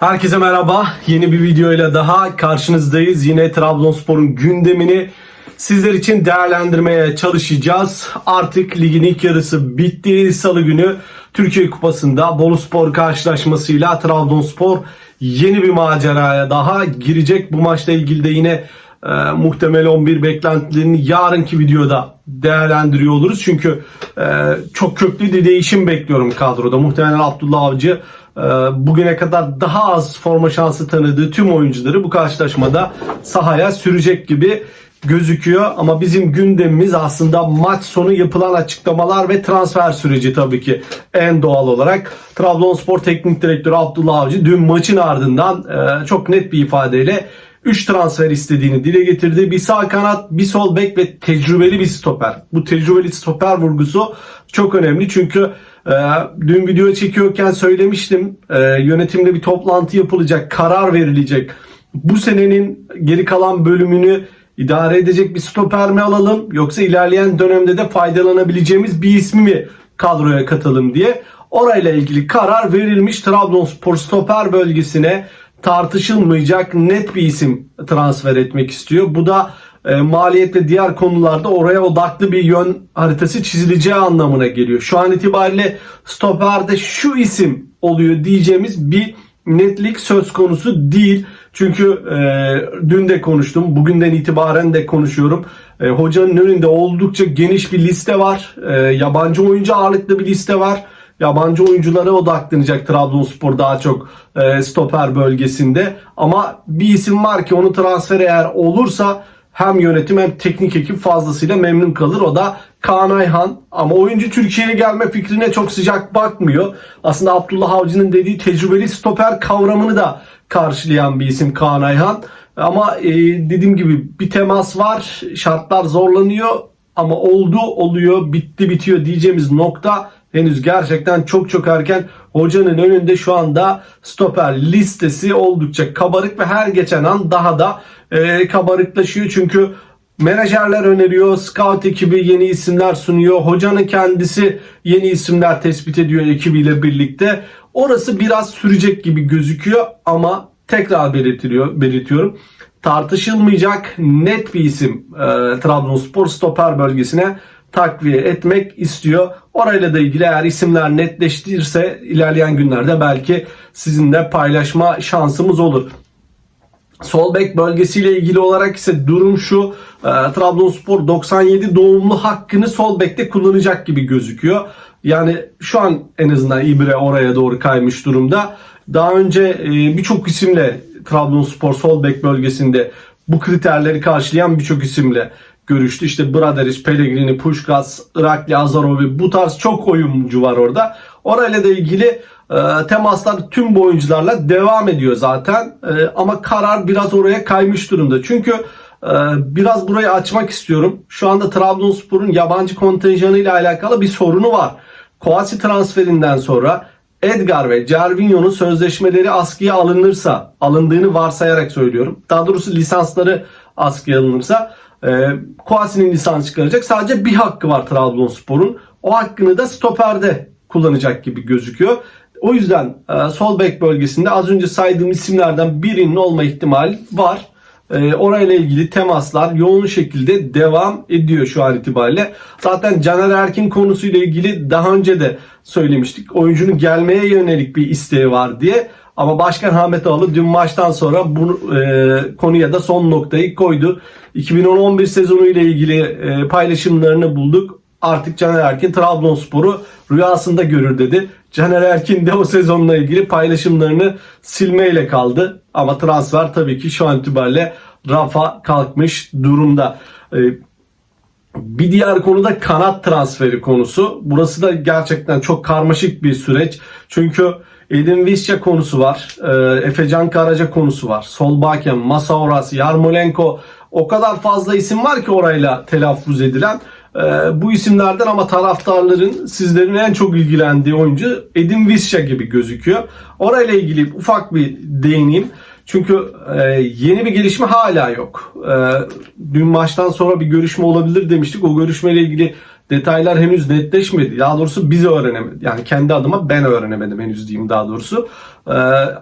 Herkese merhaba. Yeni bir videoyla daha karşınızdayız. Yine Trabzonspor'un gündemini sizler için değerlendirmeye çalışacağız. Artık ligin ilk yarısı bitti. Salı günü Türkiye Kupası'nda Boluspor karşılaşmasıyla Trabzonspor yeni bir maceraya daha girecek. Bu maçla ilgili de yine e, muhtemel 11 beklentilerini yarınki videoda değerlendiriyor oluruz. Çünkü e, çok köklü bir değişim bekliyorum kadroda. Muhtemelen Abdullah Avcı bugüne kadar daha az forma şansı tanıdığı tüm oyuncuları bu karşılaşmada sahaya sürecek gibi gözüküyor. Ama bizim gündemimiz aslında maç sonu yapılan açıklamalar ve transfer süreci tabii ki en doğal olarak. Trabzonspor Teknik Direktörü Abdullah Avcı dün maçın ardından e, çok net bir ifadeyle 3 transfer istediğini dile getirdi. Bir sağ kanat, bir sol bek ve tecrübeli bir stoper. Bu tecrübeli stoper vurgusu çok önemli çünkü dün video çekiyorken söylemiştim. E, yönetimde bir toplantı yapılacak, karar verilecek. Bu senenin geri kalan bölümünü idare edecek bir stoper mi alalım yoksa ilerleyen dönemde de faydalanabileceğimiz bir ismi mi kadroya katalım diye. Orayla ilgili karar verilmiş Trabzonspor stoper bölgesine tartışılmayacak net bir isim transfer etmek istiyor. Bu da e, maliyet ve diğer konularda oraya odaklı bir yön haritası çizileceği anlamına geliyor. Şu an itibariyle stoperde şu isim oluyor diyeceğimiz bir netlik söz konusu değil. Çünkü e, dün de konuştum, bugünden itibaren de konuşuyorum. E, hocanın önünde oldukça geniş bir liste var. E, yabancı oyuncu ağırlıklı bir liste var. Yabancı oyunculara odaklanacak Trabzonspor daha çok e, stoper bölgesinde. Ama bir isim var ki onu transfer eğer olursa hem yönetim hem teknik ekip fazlasıyla memnun kalır. O da Kaan Ayhan. Ama oyuncu Türkiye'ye gelme fikrine çok sıcak bakmıyor. Aslında Abdullah Avcı'nın dediği tecrübeli stoper kavramını da karşılayan bir isim Kaan Ayhan. Ama e, dediğim gibi bir temas var. Şartlar zorlanıyor. Ama oldu oluyor, bitti bitiyor diyeceğimiz nokta henüz gerçekten çok çok erken. Hocanın önünde şu anda stoper listesi oldukça kabarık ve her geçen an daha da e, kabarıklaşıyor. Çünkü menajerler öneriyor, scout ekibi yeni isimler sunuyor, hocanın kendisi yeni isimler tespit ediyor ekibiyle birlikte. Orası biraz sürecek gibi gözüküyor ama tekrar belirtiliyor, belirtiyorum tartışılmayacak net bir isim e, Trabzonspor stoper bölgesine takviye etmek istiyor. Orayla da ilgili eğer isimler netleştirirse ilerleyen günlerde belki sizinle paylaşma şansımız olur. Sol bek bölgesiyle ilgili olarak ise durum şu. E, Trabzonspor 97 doğumlu hakkını sol bekte kullanacak gibi gözüküyor. Yani şu an en azından İbre oraya doğru kaymış durumda. Daha önce e, birçok isimle Trabzonspor sol bek bölgesinde bu kriterleri karşılayan birçok isimle görüştü. İşte Braderic, Pellegrini, Puskás, Irakli, Azarovi bu tarz çok oyuncu var orada. Orayla da ilgili e, temaslar tüm bu oyuncularla devam ediyor zaten. E, ama karar biraz oraya kaymış durumda. Çünkü e, biraz burayı açmak istiyorum. Şu anda Trabzonspor'un yabancı kontenjanı ile alakalı bir sorunu var. Koasi transferinden sonra Edgar ve Cervinho'nun sözleşmeleri askıya alınırsa, alındığını varsayarak söylüyorum. Daha doğrusu lisansları askıya alınırsa e, Koasi'nin lisans çıkaracak. Sadece bir hakkı var Trabzonspor'un. O hakkını da stoperde kullanacak gibi gözüküyor. O yüzden e, sol bek bölgesinde az önce saydığım isimlerden birinin olma ihtimali var. E, orayla ilgili temaslar yoğun şekilde devam ediyor şu an itibariyle. Zaten Caner Erkin konusuyla ilgili daha önce de söylemiştik. Oyuncunun gelmeye yönelik bir isteği var diye. Ama Başkan Ahmet Ağalı dün maçtan sonra bu e, konuya da son noktayı koydu. 2010-11 sezonu ile ilgili e, paylaşımlarını bulduk. Artık Caner Erkin Trabzonspor'u rüyasında görür dedi. Caner Erkin de o sezonla ilgili paylaşımlarını silmeyle kaldı. Ama transfer tabii ki şu an itibariyle rafa kalkmış durumda. E, bir diğer konu da kanat transferi konusu. Burası da gerçekten çok karmaşık bir süreç. Çünkü Edin Visca konusu var. E, Efecan Karaca konusu var. Solbakken, Masauras, Yarmolenko o kadar fazla isim var ki orayla telaffuz edilen. E, bu isimlerden ama taraftarların sizlerin en çok ilgilendiği oyuncu Edin Visca gibi gözüküyor. Orayla ilgili ufak bir değineyim. Çünkü e, yeni bir gelişme hala yok. E, dün maçtan sonra bir görüşme olabilir demiştik. O görüşmeyle ilgili Detaylar henüz netleşmedi. Daha doğrusu biz öğrenemedik. Yani kendi adıma ben öğrenemedim henüz diyeyim daha doğrusu. Ee,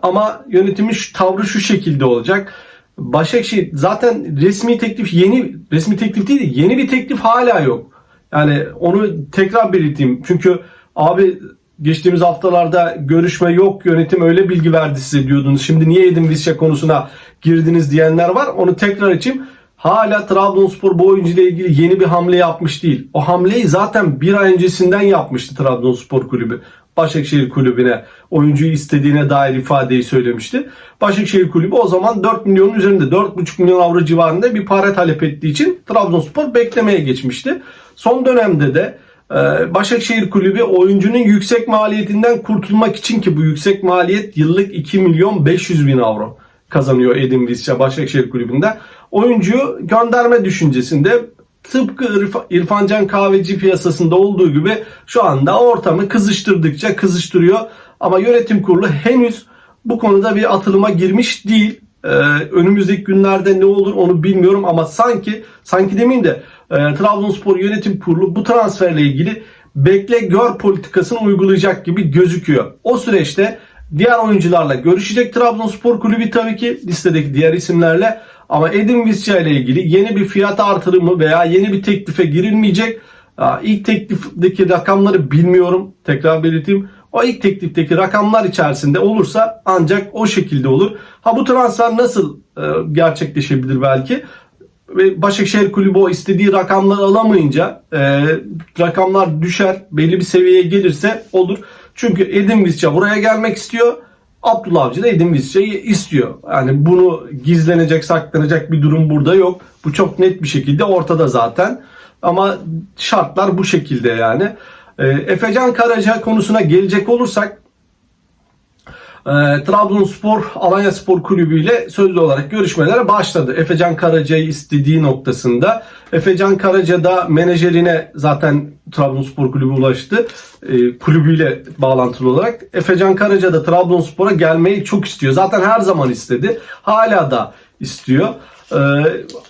ama yönetimin şu, tavrı şu şekilde olacak. Başakşehir zaten resmi teklif yeni resmi teklif değil yeni bir teklif hala yok. Yani onu tekrar belirteyim. Çünkü abi geçtiğimiz haftalarda görüşme yok yönetim öyle bilgi verdi size diyordunuz. Şimdi niye Edin Visca konusuna girdiniz diyenler var. Onu tekrar açayım. Hala Trabzonspor bu oyuncu ile ilgili yeni bir hamle yapmış değil. O hamleyi zaten bir ay öncesinden yapmıştı Trabzonspor kulübü. Başakşehir kulübüne oyuncuyu istediğine dair ifadeyi söylemişti. Başakşehir kulübü o zaman 4 milyonun üzerinde 4,5 milyon avro civarında bir para talep ettiği için Trabzonspor beklemeye geçmişti. Son dönemde de e, Başakşehir kulübü oyuncunun yüksek maliyetinden kurtulmak için ki bu yüksek maliyet yıllık 2 milyon 500 bin avro kazanıyor Edin Visca Başakşehir kulübünde. Oyuncuyu gönderme düşüncesinde tıpkı İrfa- İrfan Can Kahveci piyasasında olduğu gibi şu anda ortamı kızıştırdıkça kızıştırıyor. Ama yönetim kurulu henüz bu konuda bir atılıma girmiş değil. Ee, önümüzdeki günlerde ne olur onu bilmiyorum ama sanki sanki demeyin de e, Trabzonspor yönetim kurulu bu transferle ilgili bekle gör politikasını uygulayacak gibi gözüküyor. O süreçte diğer oyuncularla görüşecek Trabzonspor kulübü tabii ki listedeki diğer isimlerle ama Edin Visca ile ilgili yeni bir fiyat artırımı veya yeni bir teklife girilmeyecek. İlk teklifteki rakamları bilmiyorum. Tekrar belirteyim. O ilk teklifteki rakamlar içerisinde olursa ancak o şekilde olur. Ha bu transfer nasıl e, gerçekleşebilir belki? Ve Başakşehir kulübü o istediği rakamları alamayınca e, rakamlar düşer belli bir seviyeye gelirse olur. Çünkü Edin Visca buraya gelmek istiyor. Abdullah Avcı da Edin Visca'yı istiyor. Yani bunu gizlenecek, saklanacak bir durum burada yok. Bu çok net bir şekilde ortada zaten. Ama şartlar bu şekilde yani. E, Efecan Karaca konusuna gelecek olursak e, Trabzonspor Alanya Spor Kulübü ile sözlü olarak görüşmelere başladı. Efecan Karaca'yı istediği noktasında. Efecan Karaca da menajerine zaten Trabzonspor Kulübü ulaştı. E, kulübüyle bağlantılı olarak. Efecan Karaca da Trabzonspor'a gelmeyi çok istiyor. Zaten her zaman istedi. Hala da istiyor. Ee,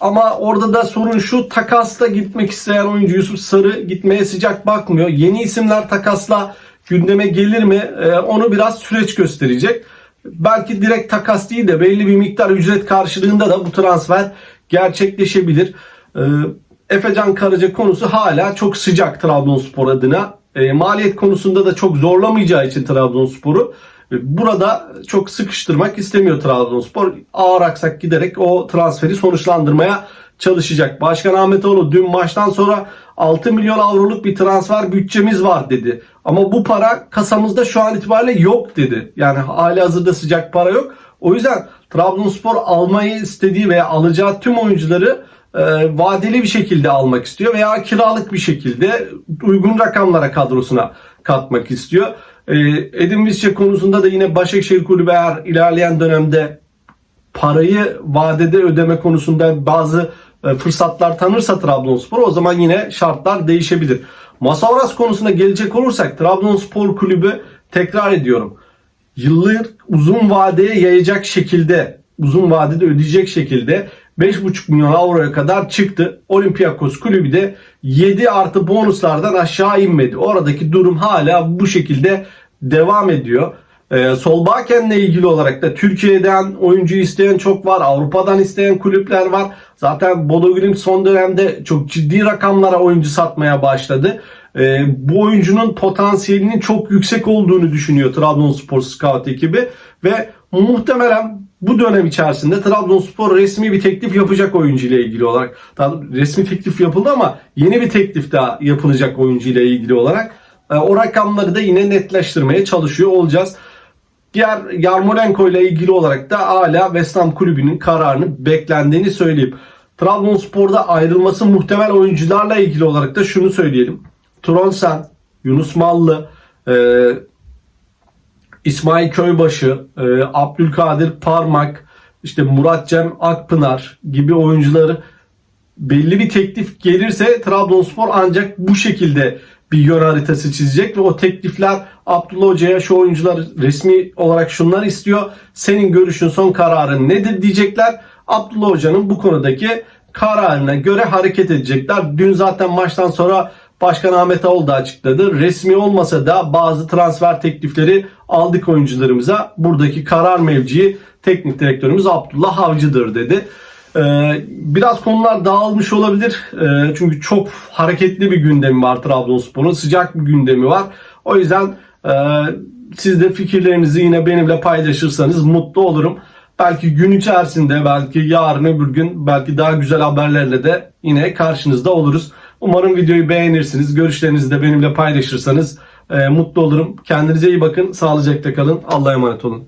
ama orada da sorun şu takasla gitmek isteyen oyuncu Yusuf Sarı gitmeye sıcak bakmıyor. Yeni isimler takasla gündeme gelir mi? Ee, onu biraz süreç gösterecek. Belki direkt takas değil de belli bir miktar ücret karşılığında da bu transfer gerçekleşebilir. Ee, Efecan Karaca konusu hala çok sıcak Trabzonspor adına. Ee, maliyet konusunda da çok zorlamayacağı için Trabzonspor'u Burada çok sıkıştırmak istemiyor Trabzonspor. Ağır aksak giderek o transferi sonuçlandırmaya çalışacak. Başkan Ahmetoğlu dün maçtan sonra 6 milyon avroluk bir transfer bütçemiz var dedi. Ama bu para kasamızda şu an itibariyle yok dedi. Yani hali hazırda sıcak para yok. O yüzden Trabzonspor almayı istediği veya alacağı tüm oyuncuları e, vadeli bir şekilde almak istiyor veya kiralık bir şekilde uygun rakamlara kadrosuna katmak istiyor. E, Edin Visca konusunda da yine Başakşehir Kulübü eğer ilerleyen dönemde parayı vadede ödeme konusunda bazı fırsatlar tanırsa Trabzonspor o zaman yine şartlar değişebilir. Masauras konusuna gelecek olursak Trabzonspor Kulübü tekrar ediyorum yıllık uzun vadeye yayacak şekilde uzun vadede ödeyecek şekilde 5,5 milyon avroya kadar çıktı. Olympiakos kulübü de 7 artı bonuslardan aşağı inmedi. Oradaki durum hala bu şekilde devam ediyor. Ee, Solbaken'le ilgili olarak da Türkiye'den oyuncu isteyen çok var. Avrupa'dan isteyen kulüpler var. Zaten Bodo Glimt son dönemde çok ciddi rakamlara oyuncu satmaya başladı. Ee, bu oyuncunun potansiyelinin çok yüksek olduğunu düşünüyor Trabzonspor Scout ekibi ve muhtemelen bu dönem içerisinde Trabzonspor resmi bir teklif yapacak oyuncu ile ilgili olarak. Resmi teklif yapıldı ama yeni bir teklif daha yapılacak oyuncu ile ilgili olarak. Ee, o rakamları da yine netleştirmeye çalışıyor olacağız. Diğer Yarmolenko ile ilgili olarak da hala West Ham kulübünün kararını beklendiğini söyleyeyim. Trabzonspor'da ayrılması muhtemel oyuncularla ilgili olarak da şunu söyleyelim. Tronsen, Yunus Mallı, e, İsmail Köybaşı, e, Abdülkadir Parmak, işte Murat Cem Akpınar gibi oyuncuları belli bir teklif gelirse Trabzonspor ancak bu şekilde bir yön haritası çizecek ve o teklifler Abdullah Hoca'ya şu oyuncular resmi olarak şunlar istiyor. Senin görüşün son kararın nedir diyecekler. Abdullah Hoca'nın bu konudaki kararına göre hareket edecekler. Dün zaten maçtan sonra Başkan Ahmet Ağol da açıkladı. Resmi olmasa da bazı transfer teklifleri aldık oyuncularımıza. Buradaki karar mevcii teknik direktörümüz Abdullah Avcı'dır dedi. Ee, biraz konular dağılmış olabilir. Ee, çünkü çok hareketli bir gündemi var Trabzonspor'un. Sıcak bir gündemi var. O yüzden e, siz de fikirlerinizi yine benimle paylaşırsanız mutlu olurum. Belki gün içerisinde, belki yarın öbür gün, belki daha güzel haberlerle de yine karşınızda oluruz. Umarım videoyu beğenirsiniz. Görüşlerinizi de benimle paylaşırsanız e, mutlu olurum. Kendinize iyi bakın. Sağlıcakla kalın. Allah'a emanet olun.